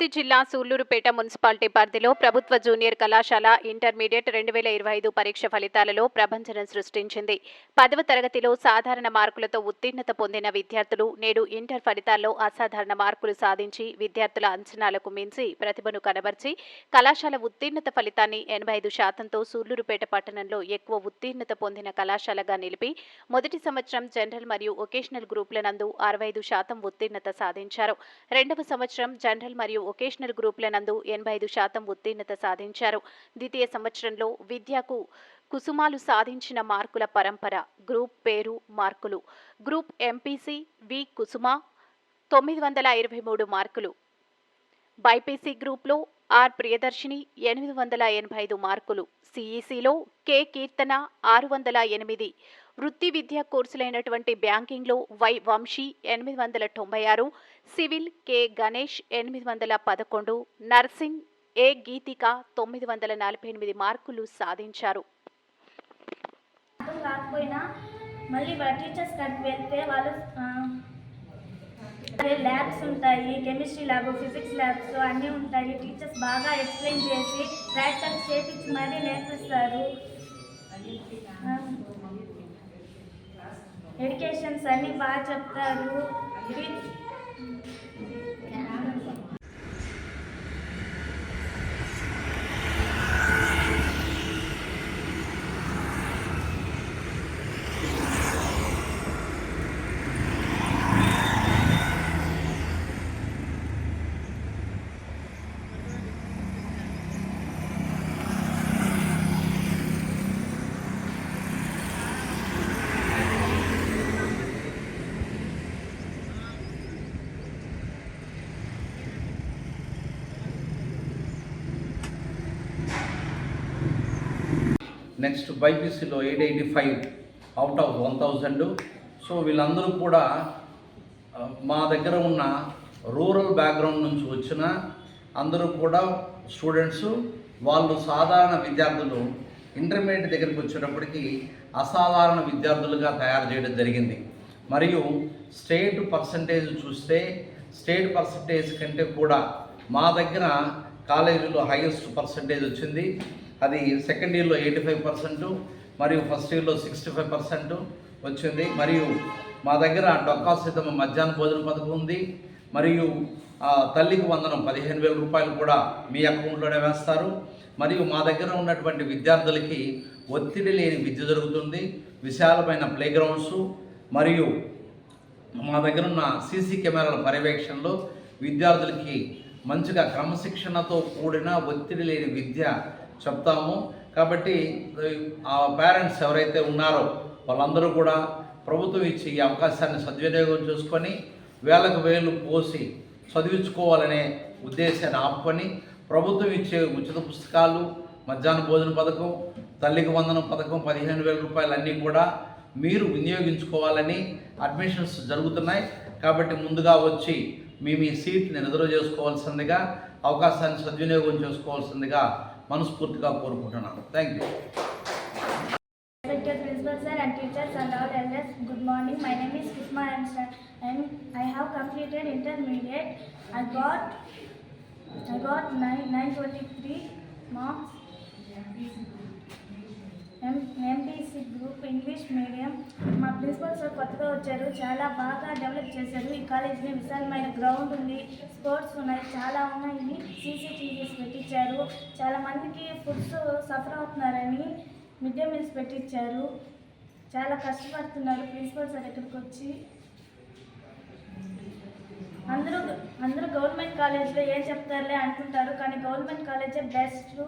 తిరుపతి జిల్లా సూళ్ళూరుపేట మున్సిపాలిటీ పరిధిలో ప్రభుత్వ జూనియర్ కళాశాల ఇంటర్మీడియట్ రెండు వేల ఇరవై ఐదు పరీక్ష ఫలితాలలో ప్రభంజనం సృష్టించింది. పదవ తరగతిలో సాధారణ మార్కులతో ఉత్తీర్ణత పొందిన విద్యార్థులు నేడు ఇంటర్ ఫలితాల్లో అసాధారణ మార్కులు సాధించి విద్యార్థుల అంచనాలకు మించి ప్రతిభను కనబర్చి కళాశాల ఉత్తీర్ణత ఫలితాన్ని ఎనభై ఐదు శాతంతో సూళ్ళూరుపేట పట్టణంలో ఎక్కువ ఉత్తీర్ణత పొందిన కళాశాలగా నిలిపి మొదటి సంవత్సరం జనరల్ మరియు ఒకేషనల్ గ్రూపుల నందు అరవై ఐదు శాతం ఉత్తీర్ణత సాధించారు. రెండవ సంవత్సరం జనరల్ మరియు వొకేషనల్ గ్రూపుల నందు ఎనభై ఐదు శాతం ఉత్తీర్ణత సాధించారు. ద్వితీయ సంవత్సరంలో విద్యకు కుసుమాలు సాధించిన మార్కుల పరంపర గ్రూప్ పేరు మార్కులు. గ్రూప్ ఎంపీసీ వి కుసుమ తొమ్మిది వందల ఇరవై మూడు మార్కులు. బైపీసీ గ్రూప్లో ఆర్ ప్రియదర్శిని ఎనిమిది వందల ఎనభై ఐదు మార్కులు. సిఈసిలో కె కీర్తన ఆరు వందల ఎనిమిది. వృత్తి విద్యా కోర్సులైనటువంటి బ్యాంకింగ్లో వై వంశీ ఎనిమిది వందల తొంభై ఆరు సివిల్ కె గణేష్ ఎనిమిది వందల పదకొండు నర్సింగ్ ఏ గీతిక తొమ్మిది వందల నలభై ఎనిమిది మార్కులు సాధించారు. కాకపోయినా మళ్ళీ టీచర్స్ దగ్గరికి వెళ్తే వాళ్ళు ల్యాబ్స్ ఉంటాయి కెమిస్ట్రీ ల్యాబ్ ఫిజిక్స్ ల్యాబ్స్ అన్నీ ఉంటాయి. టీచర్స్ బాగా ఎక్స్ప్లెయిన్ చేసి ప్రాక్టికల్స్ చేపించి మరీ నేర్పిస్తారు. ఎడ్యుకేషన్స్ అన్నీ బాగా చెప్తారు. Next బైపీసీలో eight eighty five out of one thousand. So వీళ్ళందరూ కూడా మా దగ్గర ఉన్న రూరల్ బ్యాక్గ్రౌండ్ నుంచి వచ్చిన అందరూ కూడా స్టూడెంట్స్ వాళ్ళు సాధారణ విద్యార్థులు ఇంటర్మీడియట్ దగ్గరికి వచ్చేటప్పటికి అసాధారణ విద్యార్థులుగా తయారు చేయడం జరిగింది. మరియు స్టేట్ పర్సంటేజ్ చూస్తే స్టేట్ పర్సంటేజ్ కంటే కూడా మా దగ్గర కాలేజీలో హైయెస్ట్ పర్సంటేజ్ వచ్చింది. అది సెకండ్ ఇయర్లో ఎయిటీ ఫైవ్ పర్సెంట్ మరియు ఫస్ట్ ఇయర్లో సిక్స్టీ ఫైవ్ పర్సెంట్ వచ్చింది. మరియు మా దగ్గర డొక్కా సిద్ధమ మధ్యాహ్న భోజన పథకం ఉంది. మరియు ఆ, తల్లికి వందనం పదిహేను వేల రూపాయలు కూడా మీ అకౌంట్లోనే వేస్తారు. మరియు మా దగ్గర ఉన్నటువంటి విద్యార్థులకి ఒత్తిడి లేని విద్య జరుగుతుంది. విశాలమైన ప్లేగ్రౌండ్స్ మరియు మా దగ్గర ఉన్న సీసీ కెమెరాల పర్యవేక్షణలో విద్యార్థులకి మంచిగా క్రమశిక్షణతో కూడిన ఒత్తిడి లేని విద్య చెప్తాము. కాబట్టి ఆ పేరెంట్స్ ఎవరైతే ఉన్నారో వాళ్ళందరూ కూడా ప్రభుత్వం ఇచ్చే ఈ అవకాశాన్ని సద్వినియోగం చేసుకొని వేలకు వేలు పోసి చదివించుకోవాలనే ఉద్దేశాన్ని ఆపుకొని ప్రభుత్వం ఇచ్చే ఉచిత పుస్తకాలు మధ్యాహ్న భోజన పథకం తల్లికి వందనం పథకం పదిహేను వేల రూపాయలు అన్నీ కూడా మీరు వినియోగించుకోవాలని అడ్మిషన్స్ జరుగుతున్నాయి. కాబట్టి ముందుగా వచ్చి మీ మీ సీట్ని రిజర్వ్ చేసుకోవాల్సిందిగా అవకాశాన్ని సద్వినియోగం చేసుకోవాల్సిందిగా మనస్ఫూర్తిగా కోరుకుంటున్నాను thank you Respected principal sir and teachers and all elders, good morning. My name is Kisma Einstein and I have completed intermediate. I got I got nine nine twenty three marks. MPC group English medium మా principal sir కొత్తగా వచ్చారు. చాలా బాగా develop చేశారు. ఈ కాలేజ్ని విశాలమైన ground ఉంది sports ఉన్నాయి చాలా ఉన్నాయి. సీసీటీవీస్ పెట్టించారు చాలా మందికి ఫుడ్స్ సఫర్ అవుతున్నారని మిడ్ డే మీల్స్ పెట్టించారు చాలా కష్టపడుతున్నారు ప్రిన్సిపల్ సార్ ఇక్కడికి వచ్చి. అందరూ అందరూ గవర్నమెంట్ కాలేజ్లో ఏం చెప్తారులే అనుకుంటారు కానీ గవర్నమెంట్ కాలేజే బెస్ట్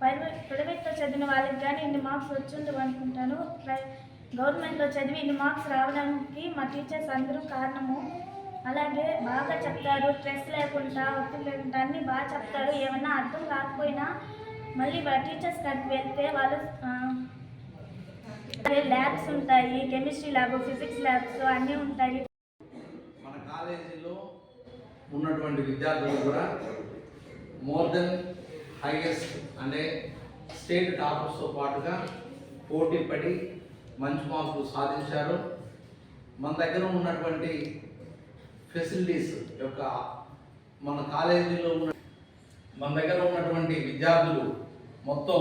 ప్రైవేట్లో చదివిన వాళ్ళకి కానీ ఇన్ని మార్క్స్ వచ్చిండవు అనుకుంటాను. ప్రై గవర్నమెంట్లో చదివి ఇన్ని మార్క్స్ రావడానికి మా టీచర్స్ అందరూ కారణము. అలాగే బాగా చెప్తారు స్ట్రెస్ లేకుండా ఒత్తిడి లేకుండా అన్నీ బాగా చెప్తారు. ఏమన్నా అర్థం కాకపోయినా మళ్ళీ టీచర్స్ దగ్గరికి వెళ్తే వాళ్ళు ల్యాబ్స్ ఉంటాయి కెమిస్ట్రీ ల్యాబ్ ఫిజిక్స్ ల్యాబ్స్ అన్నీ ఉంటాయి. మన కాలేజీలో ఉన్నటువంటి విద్యార్థులు కూడా మోర్ దెన్ హైయెస్ట్ అంటే స్టేట్ టాపర్స్తో పాటుగా పోటీ పడి మంచి మార్కులు సాధించారు. మన దగ్గర ఉన్నటువంటి ఫెసిలిటీస్ యొక్క మన కాలేజీలో ఉన్న మన దగ్గర ఉన్నటువంటి విద్యార్థులు మొత్తం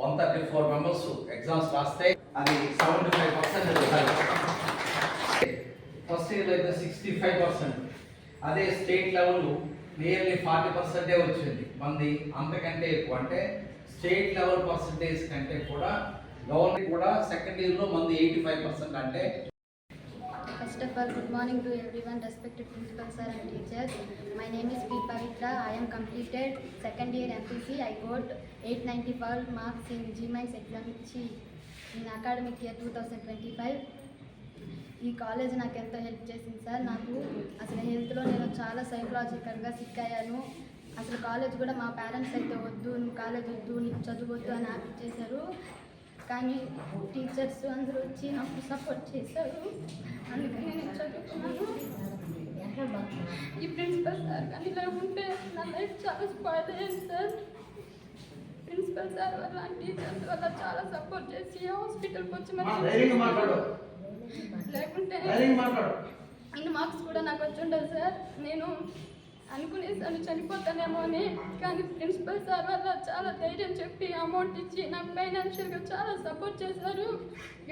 one thirty four members exams రాస్తే అది seventy five percent first year అయితే సిక్స్టీ ఫైవ్ పర్సెంట్. అదే స్టేట్ లెవెల్ నియర్లీ ఫార్టీ పర్సెంటే వచ్చింది మంది అంతకంటే ఎక్కువ అంటే స్టేట్ లెవెల్ పర్సెంటేజ్ కంటే కూడా గవర్నమెంట్ కూడా సెకండ్ ఇయర్లో మంది ఎయిటీ ఫైవ్ పర్సెంట్ అంటే first of all good morning to everyone respected principal sir and teachers my name is P Pavitra I'm completed second year MPC I got eight ninety five marks in JEE Mains exam ఇచ్చి in academic year two thousand twenty five ఈ college నాకు ఎంతో help చేసింది sir నాకు అసలు హెల్త్లో నేను చాలా సైకలాజికల్గా సిక్ అయ్యాను అసలు కాలేజ్ కూడా మా పేరెంట్స్ అయితే వద్దు నువ్వు కాలేజ్ వద్దు నీకు చదువద్దు అని ఆపించేశారు కానీ టీచర్స్ అందరూ వచ్చి నాకు సపోర్ట్ చేశారు. అందుకని నేను చదువుకున్నాను. ఈ ప్రిన్సిపల్ సార్ కానీ ఇలా ఉంటే నా లైఫ్ చాలా స్పాయిల్ అయ్యింది సార్ ప్రిన్సిపల్ సార్ వల్ల టీచర్స్ వల్ల చాలా సపోర్ట్ చేసి హాస్పిటల్కి వచ్చి మాట్లాడు. లేకుంటే ఇన్ని మార్క్స్ కూడా నాకు వచ్చి ఉండదు సార్. నేను అనుకునేసాను చనిపోతానేమో అని కానీ ప్రిన్సిపల్ సార్ వల్ల చాలా ధైర్యం చెప్పి అమౌంట్ ఇచ్చి నాకు ఫైనాన్షియల్గా చాలా సపోర్ట్ చేశారు.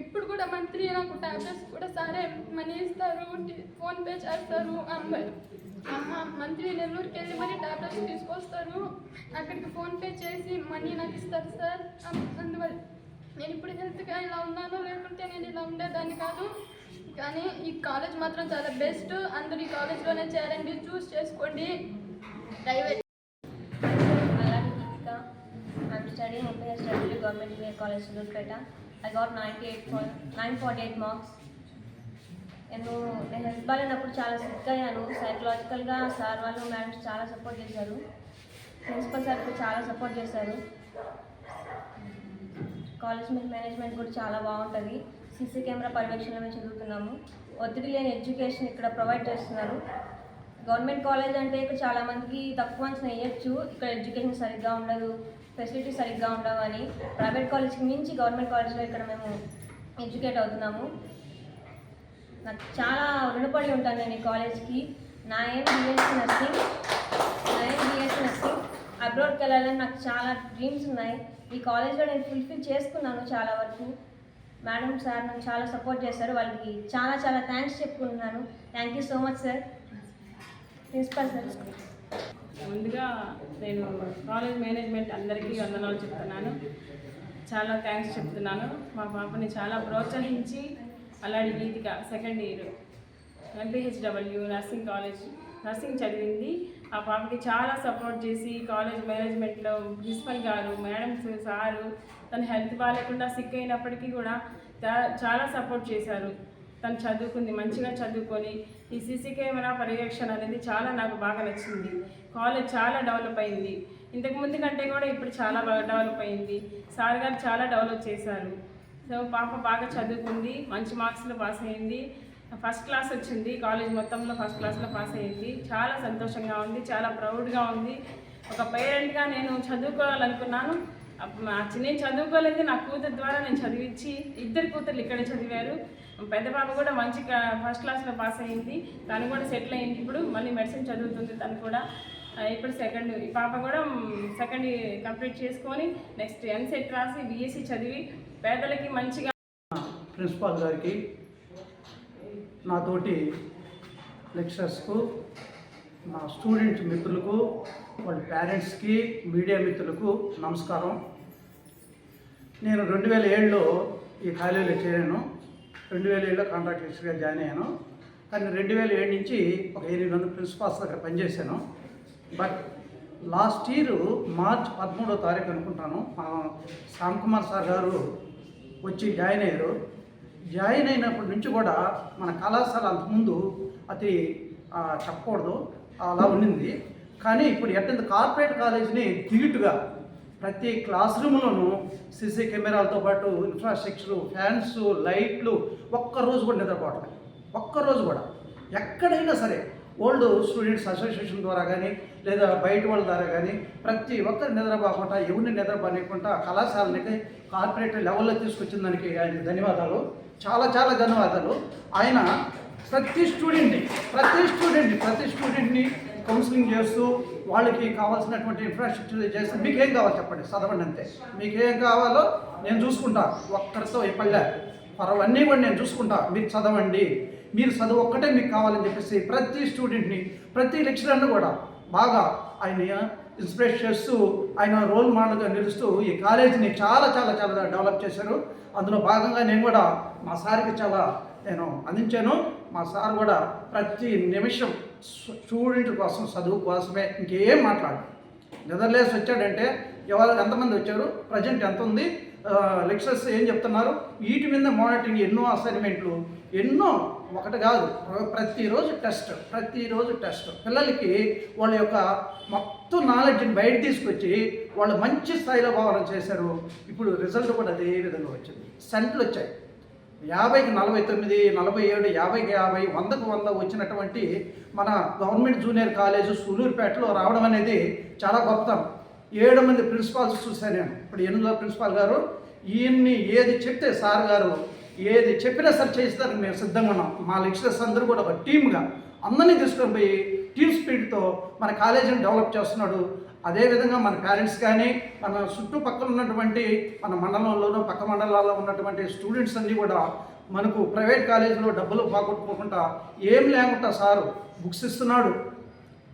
ఇప్పుడు కూడా మంత్లీ నాకు ట్యాబ్లెట్స్ కూడా సరే మనీ ఇస్తారు ఫోన్పే చేస్తారు అమ్మాయి అమ్మ మంత్లీ నెల్లూరుకి వెళ్ళి మరి టాబ్లెట్స్ తీసుకొస్తారు. అక్కడికి ఫోన్పే చేసి మనీ నాకు ఇస్తారు సార్. అందువల్ల నేను ఇప్పుడు హెల్త్గా ఇలా ఉన్నాను లేకుంటే నేను ఇలా ఉండేదాన్ని కాదు. కానీ ఈ కాలేజ్ మాత్రం చాలా బెస్ట్. అందరూ ఈ కాలేజ్లోనే చేరండి చూస్ చేసుకోండి. Private Alani study I'm studying OPS study Government Junior ఐ Sulurpeta. Ninety eight 98 for 948 marks. నేను నేను హెల్త్ బాగాలేనప్పుడు చాలా సిక్ అయ్యాను. సైకలాజికల్గా సార్ వాళ్ళు మేడమ్స్ చాలా సపోర్ట్ చేశారు. ప్రిన్సిపల్ సార్ కూడా చాలా సపోర్ట్ చేశారు. కాలేజ్ మేనేజ్మెంట్ కూడా చాలా బాగుంటుంది. సీసీ కెమెరా పర్యవేక్షణలో మేము చదువుతున్నాము. ఒత్తిడి లేని ఎడ్యుకేషన్ ఇక్కడ ప్రొవైడ్ చేస్తున్నారు. గవర్నమెంట్ కాలేజ్ అంటే ఇక్కడ చాలామందికి తక్కువ అంచనా వేయచ్చు. ఇక్కడ ఎడ్యుకేషన్ సరిగ్గా ఉండదు ఫెసిలిటీస్ సరిగ్గా ఉండవు అని ప్రైవేట్ కాలేజ్కి మించి గవర్నమెంట్ కాలేజ్లో ఇక్కడ మేము ఎడ్యుకేట్ అవుతున్నాము. నాకు చాలా రుణపడి ఉంటాను నేను ఈ కాలేజ్కి. నా ఏం బిఎస్సీ నర్సింగ్ నా ఏం బిఎస్సీ నర్సింగ్ అబ్రాడ్కి వెళ్ళాలని నాకు చాలా డ్రీమ్స్ ఉన్నాయి. ఈ కాలేజ్లో నేను ఫుల్ఫిల్ చేసుకున్నాను చాలా వరకు. మేడం సార్ నన్ను చాలా సపోర్ట్ చేశారు. వాళ్ళకి చాలా చాలా థ్యాంక్స్ చెప్పుకుంటున్నాను. Thank you so much sir. Principal sir. ముందుగా నేను కాలేజ్ మేనేజ్మెంట్ అందరికీ వందనాలు చెప్తున్నాను. చాలా థ్యాంక్స్ చెప్తున్నాను. మా పాపని చాలా ప్రోత్సహించి అలాంటి Geethika second year MPHW nursing college nursing చదివింది. ఆ పాపకి చాలా సపోర్ట్ చేసి కాలేజ్ మేనేజ్మెంట్లో ప్రిన్సిపల్ గారు మేడమ్స్ సారు తన హెల్త్ బాగాలేకుండా సిక్ అయినప్పటికీ కూడా చాలా సపోర్ట్ చేశారు. తను చదువుకుంది మంచిగా చదువుకొని ఈ సీసీ కెమెరా పర్యవేక్షణ అనేది చాలా నాకు బాగా నచ్చింది. కాలేజ్ చాలా డెవలప్ అయింది. ఇంతకు ముందు కంటే కూడా ఇప్పుడు చాలా బాగా డెవలప్ అయింది. సార్ గారు చాలా డెవలప్ చేశారు. సో పాప బాగా చదువుకుంది మంచి మార్క్స్లో పాస్ అయింది. ఫస్ట్ క్లాస్ వచ్చింది కాలేజ్ మొత్తంలో ఫస్ట్ క్లాస్లో పాస్ అయింది. చాలా సంతోషంగా ఉంది చాలా ప్రౌడ్గా ఉంది. ఒక పేరెంట్గా నేను చదువుకోవాలనుకున్నాను. అప్పుడు మా చి- నేను చదువుకోలేదు నా కూతురు ద్వారా నేను చదివించి ఇద్దరు కూతుర్లు ఇక్కడే చదివారు. పెద్ద పాప కూడా మంచి ఫస్ట్ క్లాస్లో పాస్ అయింది. తను కూడా సెటిల్ అయింది. ఇప్పుడు మళ్ళీ మెడిసిన్ చదువుతుంది తను కూడా. ఇప్పుడు సెకండ్ ఈ పాప కూడా సెకండ్ కంప్లీట్ చేసుకొని నెక్స్ట్ ఎన్సెట్ రాసి బీఎస్సీ చదివి పేదలకి మంచిగా ప్రిన్సిపాల్ గారికి నాతోటి లెక్చరర్స్కు నా స్టూడెంట్ మిత్రులకు వాళ్ళ పేరెంట్స్కి మీడియా మిత్రులకు నమస్కారం. నేను రెండు వేల ఏడులో ఈ కాలేజీలో చేరాను. రెండు వేల ఏడులో కాంట్రాక్ట్ లెక్చర్గా జాయిన్ అయ్యాను. కానీ రెండు వేల ఏడు నుంచి ఒక ఎనిమిది మంది ప్రిన్సిపాల్స్ దగ్గర పనిచేశాను. బట్ లాస్ట్ ఇయర్ మార్చ్ పదమూడో తారీఖు అనుకుంటాను మా శ్యామ్ కుమార్ సార్ గారు వచ్చి జాయిన్ అయ్యారు. జాయిన్ అయినప్పటి నుంచి కూడా మన కళాశాల అంతకుముందు అది చెప్పకూడదు. అలా ఉండింది. కానీ ఇప్పుడు ఎట్టంత కార్పొరేట్ కాలేజీని దిగుటుగా ప్రతి క్లాస్ రూమ్లోనూ సీసీ కెమెరాలతో పాటు ఇన్ఫ్రాస్ట్రక్చరు ఫ్యాన్స్ లైట్లు ఒక్కరోజు కూడా నిద్రపోవట్లేదు ఒక్కరోజు కూడా. ఎక్కడైనా సరే ఓల్డ్ స్టూడెంట్స్ అసోసియేషన్ ద్వారా కానీ లేదా బయట వాళ్ళ ద్వారా కానీ ప్రతి ఒక్కరు నిద్రపోకుండా ఎవరిని నిద్రపోనియకుండా కళాశాలని కార్పొరేట్ లెవెల్లో తీసుకొచ్చిన దానికి ఆయన ధన్యవాదాలు. చాలా చాలా ధన్యవాదాలు. ఆయన ప్రతి స్టూడెంట్ని ప్రతి స్టూడెంట్ని ప్రతి స్టూడెంట్ని కౌన్సిలింగ్ చేస్తూ వాళ్ళకి కావాల్సినటువంటి ఇన్ఫ్రాస్ట్రక్చర్ చేస్తే మీకేం కావాలి చెప్పండి? చదవండి అంతే. మీకేం కావాలో నేను చూసుకుంటా. ఒక్కరితో ఇప్పలే పర్వన్నీ పరవన్నీ కూడా నేను చూసుకుంటా. మీరు చదవండి. మీరు చదువు ఒక్కటే మీకు కావాలని చెప్పేసి ప్రతి స్టూడెంట్ని ప్రతి లెక్చరర్ని కూడా బాగా ఆయన ఇన్స్పిరేట్ చేస్తూ ఆయన రోల్ మోడల్గా నిలుస్తూ ఈ కాలేజీని చాలా చాలా చాలా డెవలప్ చేశారు. అందులో భాగంగా నేను కూడా మా సార్కి చాలా నేను అందించాను. మా సార్ కూడా ప్రతి నిమిషం స్టూడెంట్ కోసం చదువు కోసమే ఇంకేం మాట్లాడు నిద్రలేసి వచ్చాడంటే ఎవరు ఎంతమంది వచ్చారు ప్రజెంట్ ఎంత ఉంది లెక్చరర్స్ ఏం చెప్తున్నారు? వీటి మీద మానిటరింగ్ ఎన్నో అసైన్మెంట్లు ఎన్నో ఒకటి కాదు ప్రతిరోజు టెస్ట్ ప్రతిరోజు టెస్ట్. పిల్లలకి వాళ్ళ యొక్క మొత్తం నాలెడ్జ్ని బయట తీసుకొచ్చి వాళ్ళు మంచి స్థాయిలో భావన చేశారు. ఇప్పుడు రిజల్ట్ కూడా అదే విధంగా వచ్చింది. సెంట్లు వచ్చాయి. యాభైకి నలభై తొమ్మిది నలభై ఏడు యాభైకి యాభై వందకు వంద వచ్చినటువంటి మన గవర్నమెంట్ జూనియర్ కాలేజ్ సూలూరుపేటలో రావడం అనేది చాలా గొప్పతనం ఏడు మంది ప్రిన్సిపాల్స్ చూశాను నేను. ఇప్పుడు ఎనిమిదో ప్రిన్సిపాల్ గారు ఈయన్ని ఏది చెప్తే సార్ గారు ఏది చెప్పినా సరే చేస్తారని మేము సిద్ధంగా ఉన్నాం. మా లెక్చరర్స్ అందరూ కూడా ఒక టీమ్గా అందరినీ తీసుకొని పోయి టీమ్ స్పీడ్తో మన కాలేజీని డెవలప్ చేస్తున్నాడు. అదేవిధంగా మన పేరెంట్స్ కానీ మన చుట్టుపక్కల ఉన్నటువంటి మన మండలంలోనూ పక్క మండలాల్లో ఉన్నటువంటి స్టూడెంట్స్ అన్నీ కూడా మనకు ప్రైవేట్ కాలేజీలో డబ్బులు పోగొట్టుకోకుండా ఏం లేకుండా సారు బుక్స్ ఇస్తున్నాడు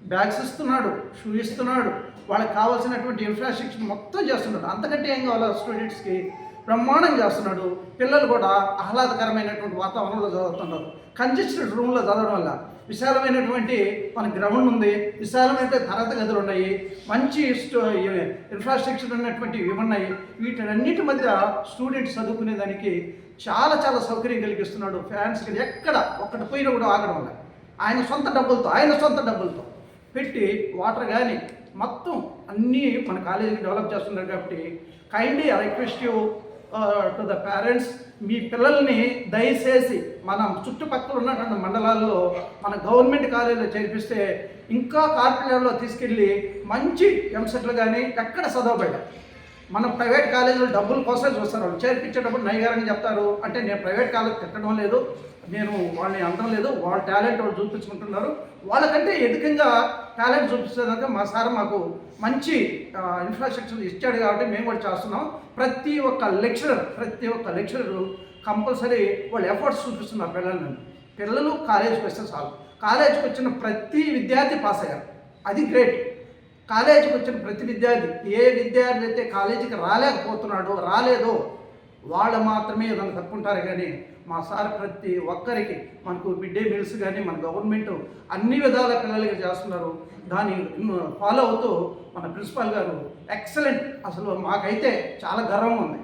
బ్యాగ్స్ ఇస్తున్నాడు షూ ఇస్తున్నాడు వాళ్ళకి కావాల్సినటువంటి ఇన్ఫ్రాస్ట్రక్చర్ మొత్తం చేస్తున్నాడు. అంతకంటే ఏం కావాలి స్టూడెంట్స్కి బ్రహ్మాండం చేస్తున్నాడు. పిల్లలు కూడా ఆహ్లాదకరమైనటువంటి వాతావరణంలో చదువుతున్నారు. కంజెస్టెడ్ రూమ్లో చదవడం వల్ల. విశాలమైనటువంటి మన గ్రౌండ్ ఉంది. విశాలమైన తరగతి గదులు ఉన్నాయి. మంచి ఇన్ఫ్రాస్ట్రక్చర్ ఉన్నటువంటి ఇవి ఉన్నాయి. వీటన్నిటి మధ్య స్టూడెంట్స్ చదువుకునేదానికి చాలా చాలా సౌకర్యం కలిగిస్తున్నాడు. ఫ్యాన్స్కి ఎక్కడ ఒక్కటి పోయినా కూడా ఆగడం వల్ల. ఆయన సొంత డబ్బులతో ఆయన సొంత డబ్బులతో పెట్టి వాటర్ కానీ మొత్తం అన్నీ మన కాలేజీకి డెవలప్ చేస్తున్నారు కాబట్టి kindly request to the parents మీ పిల్లల్ని దయచేసి మన చుట్టుపక్కల ఉన్నటువంటి మండలాల్లో మన గవర్నమెంట్ కాలేజీలో చేర్పిస్తే ఇంకా కార్పొరేట్లో తీసుకెళ్ళి మంచి ఎంసెట్లు కానీ ఎక్కడ చదవబడ్డాయి? మన ప్రైవేట్ కాలేజీలో డబ్బుల కోసమే చూస్తారు. వాళ్ళు చేర్పించేటప్పుడు నైగారంగా చెప్తారు. అంటే నేను ప్రైవేట్ కాలేజ్ తిట్టడం లేదు. నేను వాళ్ళని అందడం లేదు. వాళ్ళ టాలెంట్ వాళ్ళు చూపించుకుంటున్నారు. వాళ్ళకంటే ఎదుకంగా టాలెంట్ చూపించేదాకా మా సార్ మాకు మంచి ఇన్ఫ్రాస్ట్రక్చర్ ఇచ్చాడు కాబట్టి మేము కూడా చేస్తున్నాం. ప్రతి ఒక్క లెక్చరర్ ప్రతి ఒక్క లెక్చరర్ కంపల్సరీ వాళ్ళు ఎఫర్ట్స్ చూపిస్తున్నారు పిల్లల్ని. పిల్లలు కాలేజీకి వస్తే చాలు. కాలేజీకి వచ్చిన ప్రతి విద్యార్థి పాస్ అయ్యారు. అది గ్రేట్ కాలేజీకి వచ్చిన ప్రతి విద్యార్థి ఏ విద్యార్థి అయితే కాలేజీకి రాలేకపోతున్నాడో రాలేదో వాళ్ళు మాత్రమే దాన్ని తప్పుంటారు కానీ మా సార్ ప్రతి ఒక్కరికి మనకు మిడ్ డే మీల్స్ కానీ మన గవర్నమెంట్ అన్ని విధాల పిల్లలకి చేస్తున్నారు. దాన్ని ఫాలో అవుతూ మన ప్రిన్సిపాల్ గారు ఎక్సలెంట్ అసలు మాకైతే చాలా గర్వం ఉంది.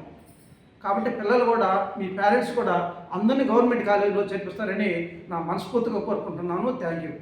కాబట్టి పిల్లలు కూడా మీ పేరెంట్స్ కూడా అందరినీ గవర్నమెంట్ కాలేజీలో చేర్పిస్తారని నా మనస్ఫూర్తిగా కోరుకుంటున్నాను. Thank you.